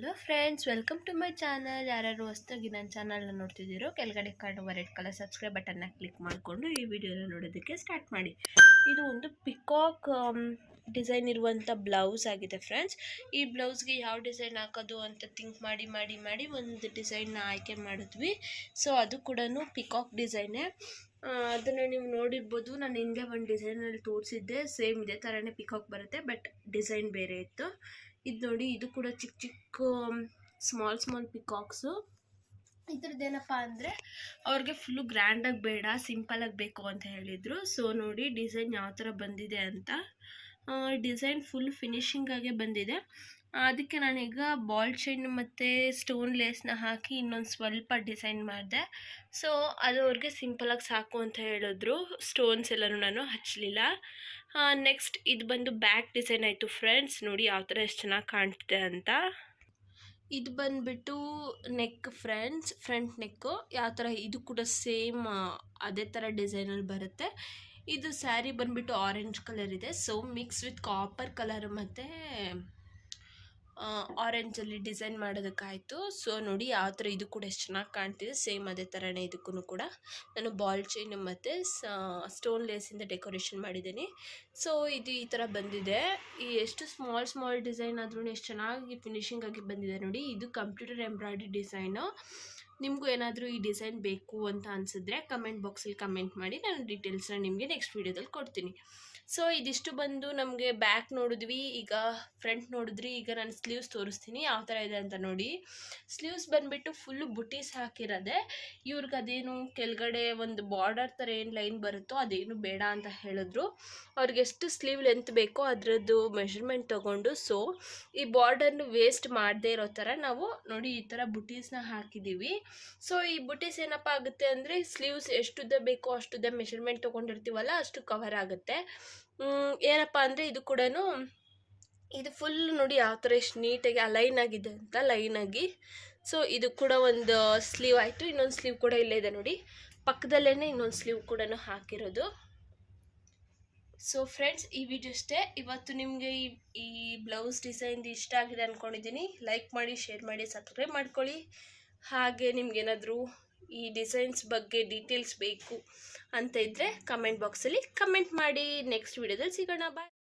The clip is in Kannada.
Hello friends, welcome to my channel. ಯಾರ್ಯಾರು ಹೊಸ್ದಾಗಿ ನನ್ನ ಚಾನಲ್ನ ನೋಡ್ತಿದ್ದೀರೋ ಕೆಳಗಡೆ ಕಾಣುವ ರೆಡ್ ಕಲರ್ ಸಬ್ಸ್ಕ್ರೈಬ್ ಬಟನ್ನ ಕ್ಲಿಕ್ ಮಾಡಿಕೊಂಡು ಈ ವಿಡಿಯೋನ ನೋಡೋದಕ್ಕೆ ಸ್ಟಾರ್ಟ್ ಮಾಡಿ ಇದು ಒಂದು ಪಿಕಾಕ್ ಡಿಸೈನ್ ಇರುವಂಥ ಬ್ಲೌಸ್ ಆಗಿದೆ ಫ್ರೆಂಡ್ಸ್ ಈ ಬ್ಲೌಸ್ಗೆ ಯಾವ ಡಿಸೈನ್ ಹಾಕೋದು ಅಂತ ಥಿಂಕ್ ಮಾಡಿ ಮಾಡಿ ಮಾಡಿ ಒಂದು ಡಿಸೈನ್ನ ಆಯ್ಕೆ ಮಾಡಿದ್ವಿ ಸೊ ಅದು ಕೂಡ ಪಿಕಾಕ್ ಡಿಸೈನೇ ಅದನ್ನು ನೀವು ನೋಡಿರ್ಬೋದು ನಾನು ಹಿಂದೆ ಒಂದು ಡಿಸೈನಲ್ಲಿ ತೋರಿಸಿದ್ದೆ ಸೇಮ್ ಇದೆ ಥರನೇ ಪಿಕಾಕ್ ಬರುತ್ತೆ ಬಟ್ ಡಿಸೈನ್ ಬೇರೆ ಇತ್ತು ಇದು ನೋಡಿ, ಇದು ಕೂಡ ಚಿಕ್ಕ ಚಿಕ್ಕ ಸ್ಮಾಲ್ ಸ್ಮಾಲ್ ಪಿಕಾಕ್ಸು ಇದ್ರದ್ದು ಏನಪ್ಪ ಅಂದರೆ, ಅವ್ರಿಗೆ ಫುಲ್ಲು ಗ್ರ್ಯಾಂಡಾಗಿ ಬೇಡ ಸಿಂಪಲಾಗಿ ಬೇಕು ಅಂತ ಹೇಳಿದರು. ಸೊ ನೋಡಿ ಡಿಸೈನ್ ಯಾವ ಥರ ಬಂದಿದೆ ಅಂತ. ಡಿಸೈನ್ ಫುಲ್ ಫಿನಿಶಿಂಗಾಗೆ ಬಂದಿದೆ. ಅದಕ್ಕೆ ನಾನೀಗ ಬಾಲ್ ಚೈನ್ ಮತ್ತು ಸ್ಟೋನ್ ಲೇಸ್ನ ಹಾಕಿ ಇನ್ನೊಂದು ಸ್ವಲ್ಪ ಡಿಸೈನ್ ಮಾಡಿದೆ. ಸೊ ಅದು ಅವ್ರಿಗೆ ಸಿಂಪಲಾಗಿ ಸಾಕು ಅಂತ ಹೇಳಿದ್ರು. ಸ್ಟೋನ್ಸ್ ಎಲ್ಲನೂ ನಾನು ಹಚ್ಚಲಿಲ್ಲ ನೆಕ್ಸ್ಟ್ ಇದು ಬಂದು ಬ್ಯಾಕ್ ಡಿಸೈನ್ ಆಯಿತು ಫ್ರೆಂಡ್ಸ್ ನೋಡಿ ಯಾವ ಥರ ಎಷ್ಟು ಚೆನ್ನಾಗಿ ಕಾಣ್ತಿದೆ ಅಂತ. ಇದು ಬಂದುಬಿಟ್ಟು ನೆಕ್ ಫ್ರೆಂಡ್ಸ್ ಫ್ರಂಟ್ ನೆಕ್ಕು ಯಾವ ಥರ ಇದು ಕೂಡ ಸೇಮ್ ಅದೇ ಥರ ಡಿಸೈನಲ್ಲಿ ಬರುತ್ತೆ. ಇದು ಸ್ಯಾರಿ ಬಂದುಬಿಟ್ಟು ಆರೆಂಜ್ ಕಲರ್ ಇದೆ. So mix with copper colour ಮತ್ತು ಆರೆಂಜಲ್ಲಿ ಡಿಸೈನ್ ಮಾಡೋದಕ್ಕಾಯಿತು. ಸೊ ನೋಡಿ ಯಾವ ಥರ ಇದು ಕೂಡ ಎಷ್ಟು ಚೆನ್ನಾಗಿ ಕಾಣ್ತಿದೆ. ಸೇಮ್ ಅದೇ ಥರನೇ ಇದಕ್ಕೂ ಕೂಡ. ನಾನು ಬಾಲ್ ಚೈನ್ ಮತ್ತು ಸ್ಟೋನ್ ಲೇಸಿಂದ ಡೆಕೋರೇಷನ್ ಮಾಡಿದ್ದೀನಿ. ಸೊ ಇದು ಈ ಥರ ಬಂದಿದೆ. ಈ ಎಷ್ಟು ಸ್ಮಾಲ್ ಸ್ಮಾಲ್ ಡಿಸೈನ್ ಆದ್ರೂ ಎಷ್ಟು ಚೆನ್ನಾಗಿ ಫಿನಿಶಿಂಗ್ ಆಗಿ ಬಂದಿದೆ ನೋಡಿ. ಇದು ಕಂಪ್ಯೂಟರ್ ಎಂಬ್ರಾಯ್ಡ್ರಿ ಡಿಸೈನು ನಿಮಗೂ ಏನಾದರೂ ಈ ಡಿಸೈನ್ ಬೇಕು ಅಂತ ಅನಿಸಿದ್ರೆ ಕಮೆಂಟ್ ಬಾಕ್ಸಲ್ಲಿ ಕಮೆಂಟ್ ಮಾಡಿ ನಾನು ಡೀಟೇಲ್ಸ್ನ ನಿಮಗೆ ನೆಕ್ಸ್ಟ್ ವೀಡಿಯೋದಲ್ಲಿ ಕೊಡ್ತೀನಿ. ಸೊ ಇದಿಷ್ಟು ಬಂದು ನಮಗೆ ಬ್ಯಾಕ್ ನೋಡಿದ್ವಿ. ಈಗ ಫ್ರಂಟ್ ನೋಡಿದ್ರಿ. ಈಗ ನಾನು ಸ್ಲೀವ್ಸ್ ತೋರಿಸ್ತೀನಿ. ಯಾವ ಥರ ಇದೆ ಅಂತ ನೋಡಿ. ಸ್ಲೀವ್ಸ್ ಬಂದುಬಿಟ್ಟು ಫುಲ್ಲು ಬುಟೀಸ್ ಹಾಕಿರೋದೆ. ಇವ್ರಿಗೆ ಅದೇನು ಕೆಳಗಡೆ ಒಂದು ಬಾರ್ಡರ್ ಥರ ಏನು ಲೈನ್ ಬರುತ್ತೋ ಅದೇನು ಬೇಡ ಅಂತ ಹೇಳಿದ್ರು. ಅವ್ರಿಗೆ ಎಷ್ಟು ಸ್ಲೀವ್ ಲೆಂತ್ ಬೇಕೋ ಅದರದ್ದು ಮೆಷರ್ಮೆಂಟ್ ತೊಗೊಂಡು. ಸೊ ಈ ಬಾರ್ಡರ್ನ ವೇಸ್ಟ್ ಮಾಡದೇ ಇರೋ ಥರ ನಾವು ನೋಡಿ ಈ ಥರ ಬುಟೀಸ್ನ ಹಾಕಿದ್ದೀವಿ ಸೊ ಈ ಬುಟೀಸ್ ಏನಪ್ಪ ಆಗುತ್ತೆ ಅಂದರೆ ಸ್ಲೀವ್ಸ್ ಎಷ್ಟುದ್ದ ಬೇಕೋ ಅಷ್ಟುದ್ದ ಮೆಷರ್ಮೆಂಟ್ ತೊಗೊಂಡಿರ್ತೀವಲ್ಲ, ಅಷ್ಟು ಕವರ್ ಆಗುತ್ತೆ. ಏನಪ್ಪ ಅಂದರೆ ಇದು ಕೂಡ ಇದು ಫುಲ್ ನೋಡಿ ಯಾವ ಥರ ಎಷ್ಟು ನೀಟಾಗಿ ಅಲೈನ್ ಆಗಿದೆ ಅಂತ ಲೈನಾಗಿ ಸೊ ಇದು ಕೂಡ ಒಂದು ಸ್ಲೀವ್ ಆಯಿತು, ಇನ್ನೊಂದು ಸ್ಲೀವ್ ಕೂಡ ಇಲ್ಲೇ ಇದೆ ನೋಡಿ. ಪಕ್ಕದಲ್ಲೇ ಇನ್ನೊಂದು ಸ್ಲೀವ್ ಕೂಡ ಹಾಕಿರೋದು. ಸೊ ಫ್ರೆಂಡ್ಸ್ ಈ ವಿಡಿಯೋ ಅಷ್ಟೇ. ಇವತ್ತು ನಿಮಗೆ ಈ ಈ ಬ್ಲೌಸ್ ಡಿಸೈನ್ ಇಷ್ಟ ಆಗಿದೆ ಅಂದ್ಕೊಂಡಿದ್ದೀನಿ ಲೈಕ್ ಮಾಡಿ ಶೇರ್ ಮಾಡಿ ಸಬ್ಸ್ಕ್ರೈಬ್ ಮಾಡ್ಕೊಳ್ಳಿ. ಹಾಗೆ ನಿಮಗೇನಾದರೂ ಈ ಡಿಸೈನ್ಸ್ ಬಗ್ಗೆ ಡೀಟೇಲ್ಸ್ ಬೇಕು ಅಂತ ಇದ್ದರೆ ಕಮೆಂಟ್ ಬಾಕ್ಸಲ್ಲಿ ಕಮೆಂಟ್ ಮಾಡಿ. ನೆಕ್ಸ್ಟ್ ವಿಡಿಯೋದಲ್ಲಿ ಸಿಗೋಣ. ಬಾಯ್